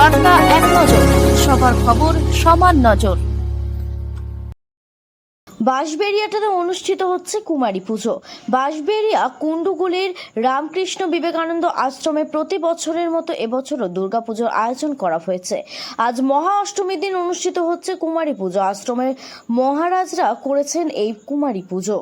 বার্তা এক নজর, সবার খবর সমান নজর। বাঁশবেড়িয়াটাতে অনুষ্ঠিত হচ্ছে কুমারী পুজো। বাঁশবেড়িয়া কুণ্ডুগুলির রামকৃষ্ণ বিবেকানন্দ আশ্রমে প্রতি বছরের মতো এবছরও দুর্গাপুজোর আয়োজন করা হয়েছে। আজ মহা অষ্টমীর দিন অনুষ্ঠিত হচ্ছে কুমারী পুজো। আশ্রমের মহারাজরা করেছেন এই কুমারী পুজো।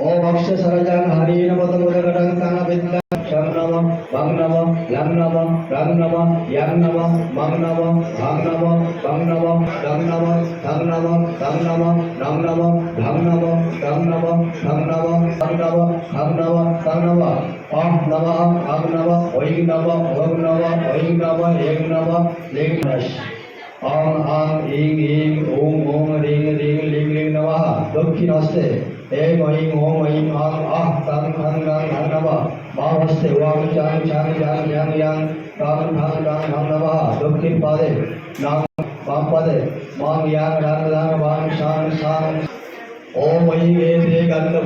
ओम अक्ष सरजान हरि नम तमुदगटं तान विद्या शं नम वं नम लं नम रं नम यं नम मं नम धं नम तं नम दं नम धं नम तं नम नं नम धं नम तं नम धं नम तं नम धं नम तं नम ॐ नम अं नम ऐं नम ॐ नम ऐं नम ऐं नम लिङ् ॐ आं ऐं ऐं ॐ ॐ ह्रीं દુઃખી હસ્તે હે મહી ઓમ હૈ આમ આહ તામ ખાન ગામ ધામ નમઃ મા હસ્તે વામ ચામ ચામ જામ જામ યામ તામ ખાન ગામ ધામ નમઃ દુઃખી પાદે નામ વામ પાદે મામ યામ રામ રામ વામ શામ શામ ઓમ હૈ એતે ગંધ